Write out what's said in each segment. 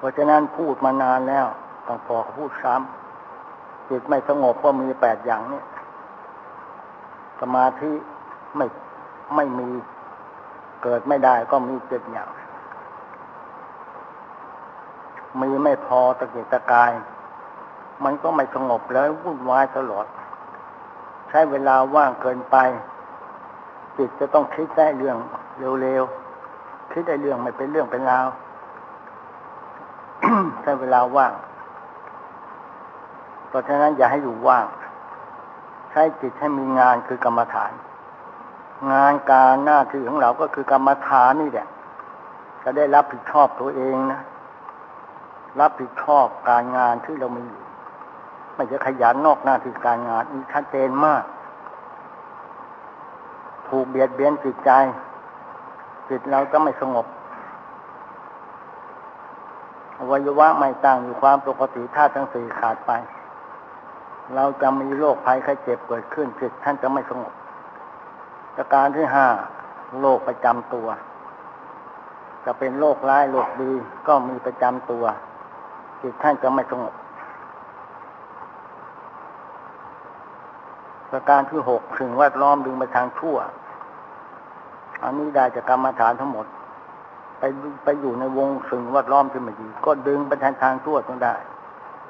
เพราะฉะนั้นพูดมานานแล้วต้องพอเขาพูดซ้ำจิตไม่สงบก็มีแปดอย่างนี้สมาธิไม่ไม่มีเกิดไม่ได้ก็มีเจ็ดอย่าง มีไม่พอตะเกียกตะกาย มันก็ไม่สงบแล้ววุ่นวายตลอด ใช้เวลาว่างเกินไป จิตจะต้องคิดได้เรื่องเร็วๆคิดได้เรื่องไม่เป็นเรื่องเป็นราว ช้เวลาว่าง เพราะฉะนั้นอย่าให้อยู่ว่าง ใช้จิตให้มีงานคือกรรมฐาน งานการหน้าที่ของเราก็คือกรรมฐานนี่แหละจะได้รับผิดชอบตัวเองนะ รับผิดชอบการงานที่เรามีอยู่ไม่จะขยันนอกหน้าที่การงานนี่ชัดเจนมาก ถูกเบียดเบียนจิตใจจิตเราจะไม่สงบ อวัยวะไม่ตั้งอยู่ความปกติธาตุทั้งสี่ขาดไป เราจะมีโรคภัยไข้เจ็บเกิดขึ้นจิตท่านจะไม่สงบประการที่ห้าโรคประจำตัว จะเป็นโรคร้ายโรคดีก็มีประจำตัวจิตท่านจะไม่สงบประการที่หกถึงแวดล้อมดึงไปทางชั่ว อันนี้ได้จากกรรมฐานทั้งหมด ไปไปอยู่ในวงสิ่งแวดล้อมที่ไม่ดี ก็ดึงไปทางทางชั่วต้องได้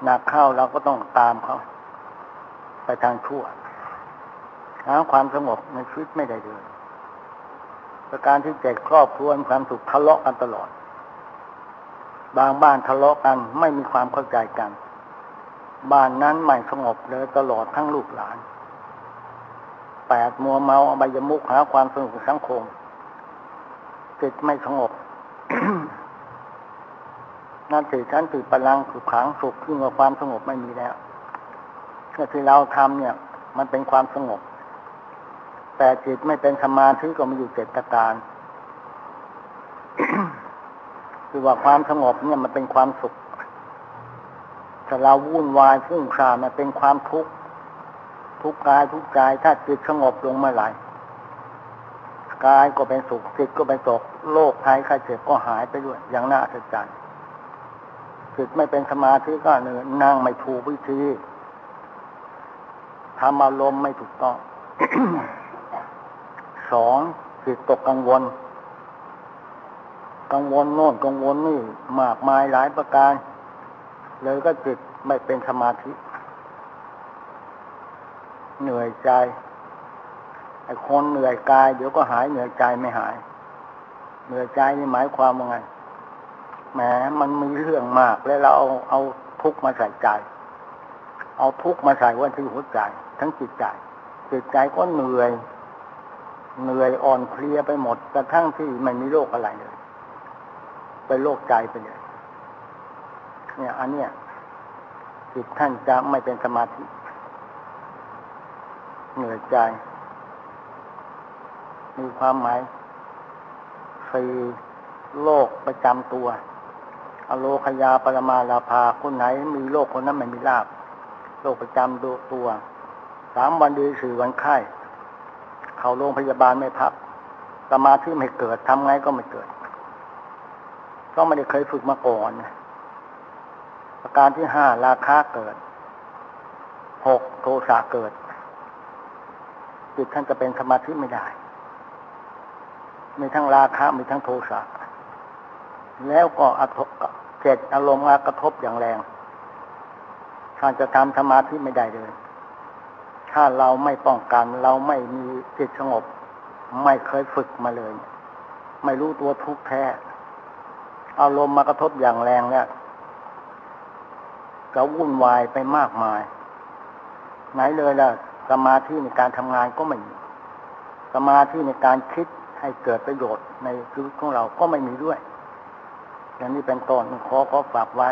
หนักเข้าเราก็ต้องตามเขาไปทางชั่วหาความสงบในชีวิตไม่ได้เลยประการที่เจ็ดครอบครัวมีความสุขทะเลาะกันตลอด บางบ้านทะเลาะกันไม่มีความเข้าใจกัน บ้านนั้นไม่สงบเลยตลอดทั้งลูกหลานแปดมัวเมาอบายมุขหาความสนุกสังคมจิตไม่สงบ นั่นถือชั้นถือพลังถือขังสุขที่ว่าความสงบไม่มีแล้วก็ที่เราทำเนี่ย มันเป็นความสงบ แต่จิตไม่เป็นสมาธิก็มีอยู่เจ็ดประการคือว่าความสงบเนี่ยมันเป็นความสุขถ้าเราวุ่นวายฟุ้งซ่านมันเป็นความทุกข์ทุกกายทุกใจถ้าจิตสงบลงเมื่อไหร่กายก็เป็นสุขจิตก็เป็นสุขโรคภัยไข้เจ็บก็หายไปด้วยอย่างน่าอัศจรรย์ จิตไม่เป็นสมาธิก็เนื้อนั่งไม่ถูกวิธีทำอารมณ์ไม่ถูกต้อง สองจิตตกกังวล กังวลโน่นกังวลนี่มากมายหลายประการ เลยก็จิตไม่เป็นสมาธิ เหนื่อยใจไอ้คนเหนื่อยกาย เดี๋ยวก็หายเหนื่อยใจไม่หาย เหนื่อยใจนี่หมายความว่าไง แหมมันมีเรื่องมาก แล้วเราเอาเอาทุกมาใส่ใจ เอาทุกมาใส่ไว้ที่หัวใจ ทั้งจิตใจจิตใจก็เหนื่อยเหนื่อยอ่อนเพลียไปหมดกระทั่งที่ไม่มีโรคอะไรเลยเป็นโรคใจไปเลยเนี่ยอันเนี้ยจิตท่านจะไม่เป็นสมาธิ เหนื่อยใจ มีความหมายสี่โรคประจำตัว อโลคยาปรมาลาภาคนไหนมีโรคคนนั้นไม่มีลาบโรคประจำตัวสามวันดีสี่วันไข้ เข้าโรงพยาบาลไม่พักสมาธิไม่เกิดทำไงก็ไม่เกิดก็ไม่ได้เคยฝึกมาก่อนประการที่ห้าราคาเกิดหกโทสะเกิดจิตท่านจะเป็นสมาธิไม่ได้ มีทั้งราคะมีทั้งโทสะ แล้วก็อเจ็ดอารมณ์มากระทบอย่างแรงท่านจะทำสมาธิไม่ได้เลย ถ้าเราไม่ป้องกัน เราไม่มีจิตสงบ ไม่เคยฝึกมาเลย ไม่รู้ตัวทุกแท้ อารมณ์มากระทบอย่างแรงเนี่ยจะวุ่นวายไปมากมาย ไหนเลยล่ะ สมาธิในการทำงานก็ไม่มี สมาธิในการคิดให้เกิดประโยชน์ในชีวิตของเราก็ไม่มีด้วย อย่างนี้เป็นต้นขอขอฝากไว้